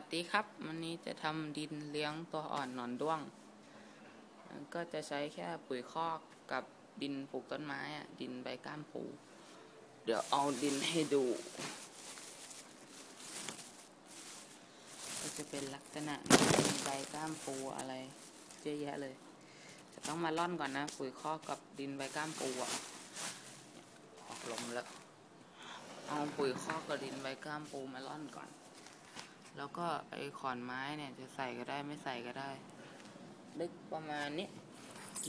วัสดีครับ วันนี้จะทำดินเลี้ยงตัวอ่อนหนอนด้วง ก็จะใช้แค่ปุ๋ยคอกกับดินปลูกต้นไม้อะดินใบก้านปูเดี๋ยวเอาดินให้ดู ก็จะเป็นลักษณะดินใบก้ามปูอะไรเยอะแยะเลยจะต้องมาล่อนก่อนนะ ปุ๋ยคอกกับดินใบก้ามปูอะออกลมแล้ว เอาปุ๋ยคอกกับดินใบก้ามปูมาล่อนก่อน แล้วก็ไอ้ขอนไม้เนี่ยจะใส่ก็ได้ไม่ใส่ก็ได้ ลึกประมาณนี้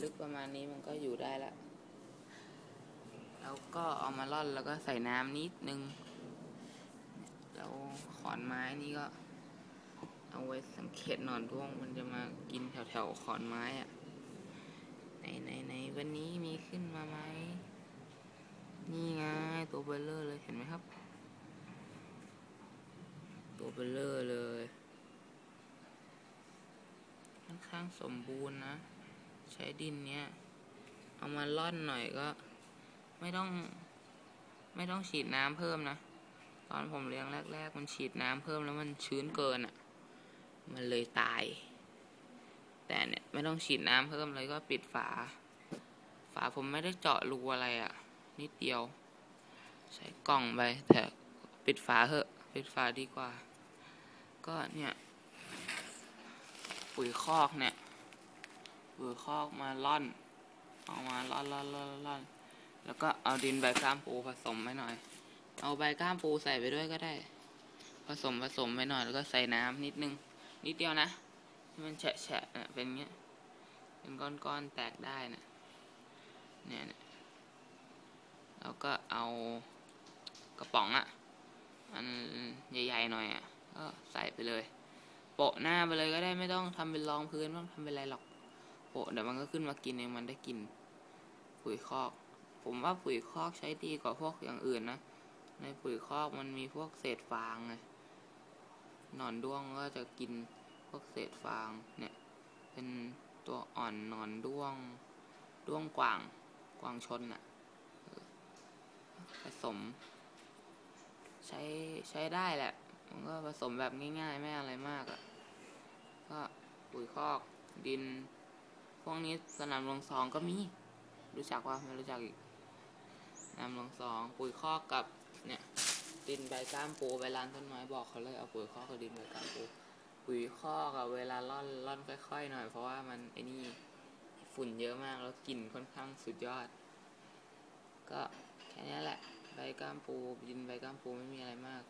ลึกประมาณนี้มันก็อยู่ได้แล้วแล้วก็เอามาล่อนแล้วก็ใส่น้ำนิดนึง แล้วขอนไม้นี่ก็ เอาไว้สังเกตหนอนด้วงมันจะมากินแถวๆขอนไม้อะไหนไหนไหนวันนี้มีขึ้นมาไหม นี่ไงตัวเบลเลอร์เลยเห็นไหมครับ ตัว เบลเลอร์เลยค่อนข้างสมบูรณ์นะ ใช้ดินเนี้ย เอามาล่อนหน่อยก็ ไม่ต้อง ไม่ต้องฉีดน้ำเพิ่มนะ ตอนผมเลี้ยงแรก ๆ มันฉีดน้ำเพิ่มแล้วมันชื้นเกินอะ่ะ มันเลยตาย แต่เนี่ยไม่ต้องฉีดน้ำเพิ่มเลยก็ปิดฝา ฝาผมไม่ได้เจาะรูอะไรอะ่ะ นิดเดียวใช้กล่องไปแต่ปิดฝาเถอะ ปิดฝาดีกว่า ก็เนี่ย ปุ๋ยคอกเนี่ย ปุ๋ยคอกมาล่อน เอามาล่อนล่อนล่อนล่อนแล้วก็เอาดินใบก้ามปูผสมไปหน่อย เอาใบก้ามปูใส่ไปด้วยก็ได้ ผสมผสมไปหน่อยแล้วก็ใส่น้ำนิดนึง นิดเดียวนะให้มันแฉะแฉะนะเป็นเงี้ย เป็นก้อนๆแตกได้นะเนี่ยเนี่ยแล้วก็เอากระป๋องอะ่ะ อันใหญ่ๆหน่อยอะ่ะ ก็ใส่ไปเลย โปะหน้าไปเลยก็ได้ไม่ต้องทำเป็นรองพื้นไม่ต้องทำเป็นอะไรหรอก โปะเดี๋ยวมันก็ขึ้นมากินเองมันได้กิน ปุ๋ยคอก ผมว่าปุ๋ยคอกใช้ดีกว่าพวกอย่างอื่นนะ ในปุ๋ยคอกมันมีพวกเศษฟางไงหนอนด้วงก็จะกินพวกเศษฟางเนี่ย เป็นตัวอ่อนหนอนด้วง ด้วงกวางกวางชนอะ่ะผสม ใช้ใช้ได้แหละ มันก็ผสมแบบง่ายๆ ไม่อะไรมากอะ่ะ ก็ปุ๋ยคอกดิน พวกนี้สนามลงซองก็มี รู้จักว่าไม่รู้จักอีกสนามลงซองปุ๋ยคอกกับเนี่ยดินใบก้ามปูไปร้านต้นไม้บอกเขาเลยเอาปุ๋ยคอกกับดินใบก้ามปูปุ๋ยคอกอะเวลาล่อนล่อนค่อยๆหน่อยเพราะว่ามันไอ้นี่ฝุ่นเยอะมากแล้วกลิ่นค่อนข้างสุดยอด ก็แค่นี้แหละใบก้ามปูดินใบก้ามปูไม่มีอะไรมาก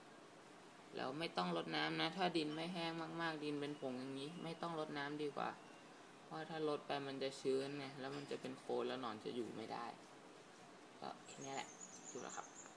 แล้วไม่ต้องรดน้ำนะ ถ้าดินไม่แห้งมาก ๆ ดินเป็นผงอย่างนี้ ไม่ต้องรดน้ำดีกว่า เพราะถ้าลดไปมันจะชื้นไงแล้วมันจะเป็นโคลนแล้วหนอนจะอยู่ไม่ได้ ก็แค่นี้แหละจบแล้วครับ